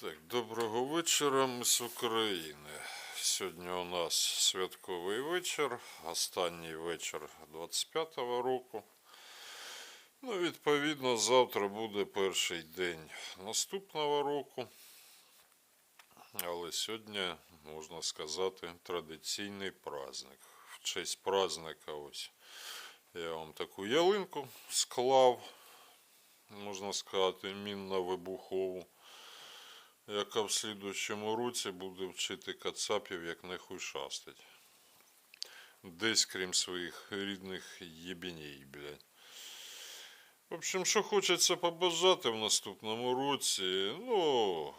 Так, доброго вечора, ми з України. Сьогодні у нас святковий вечір, останній вечір 25-го року. Ну, відповідно, завтра буде перший день наступного року. Але сьогодні, можна сказати, традиційний праздник. В честь праздника ось я вам таку ялинку склав, можна сказати, мінно-вибухову яка в слідущому році буде вчити кацапів, як нехуй шастать. Десь крім своїх рідних єбіній, блядь. В общем, що хочеться побажати в наступному році, ну,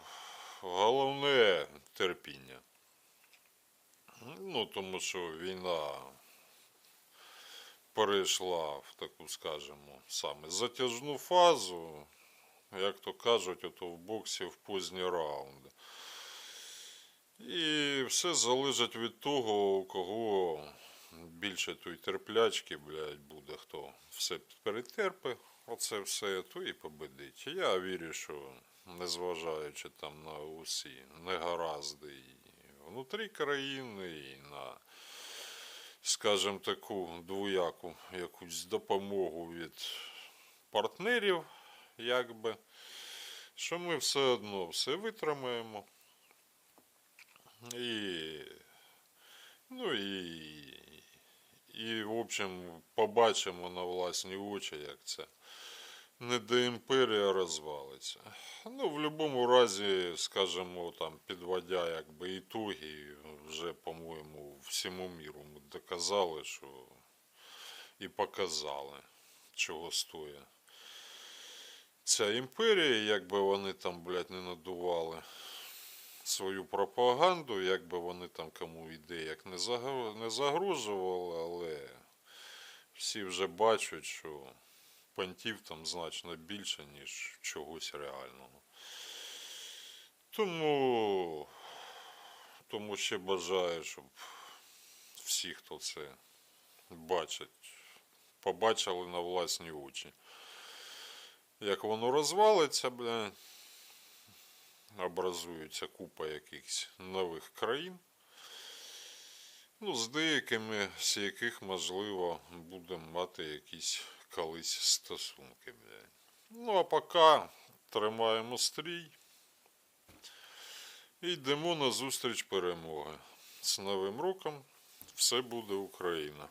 головне терпіння. Ну, тому що війна перейшла в таку, скажімо, саме затяжну фазу як то кажуть, ото в боксі в позні раунди. І все залежить від того, у кого більше той терплячки, блядь, буде, хто все перетерпе, оце все, то і победить. Я вірю, що незважаючи там на усі негаразди і внутрі країни, і на, скажімо, таку двояку якусь допомогу від партнерів якби, що ми все одно все витримаємо. І, ну і, і, в общем, побачимо на власні очі, як це не до імперія розвалиться. Ну, в будь-якому разі, скажімо, там, підводя якби ітоги, вже, по-моєму, всьому міру ми доказали, що і показали, чого стоїть ця імперія, як би вони там, блядь, не надували свою пропаганду, як би вони там кому іде, як не загрожували, але всі вже бачать, що понтів там значно більше, ніж чогось реального. Тому, тому ще бажаю, щоб всі, хто це бачить, побачили на власні очі як воно розвалиться, бля, образується купа якихось нових країн. Ну, з деякими, з яких, можливо, будемо мати якісь колись стосунки. Бля. Ну, а поки тримаємо стрій і йдемо на зустріч перемоги. З Новим роком все буде Україна.